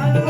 Hallelujah.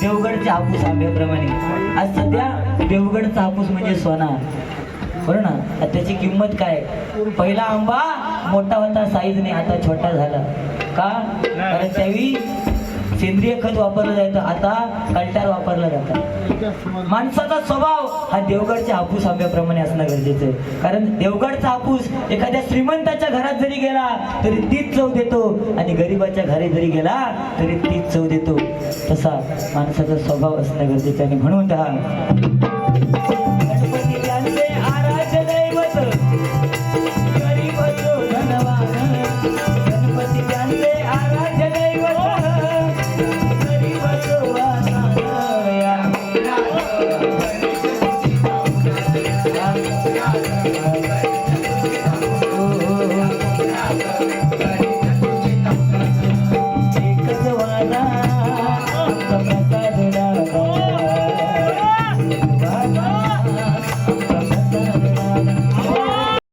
देवगडचे हापूस आंब्याप्रमाणे. आज सध्या देवगडचा हापूस म्हणजे सोना. बरं ना? त्याची किंमत काय? पहिला आंबा मोठा होता साईज नाही आता छोटा झाला. का? कारण त्यावेळी सेंद्रिय खत वापरलं जायचं. आता कल्टार वापरला जातं. माणसाचा स्वभाव हा देवगडच्या हापूस आंब्याप्रमाणे असणं गरजेचं आहे. कारण देवगडचा हापूस एखाद्या श्रीमंताच्या घरात जरी गेला तरी तीच चव देतो. आणि गरिबाच्या घरी जरी गेला तरी तीच चव देतो. तसा माणसाचा स्वभाव असणं गरजेचं आणि म्हणून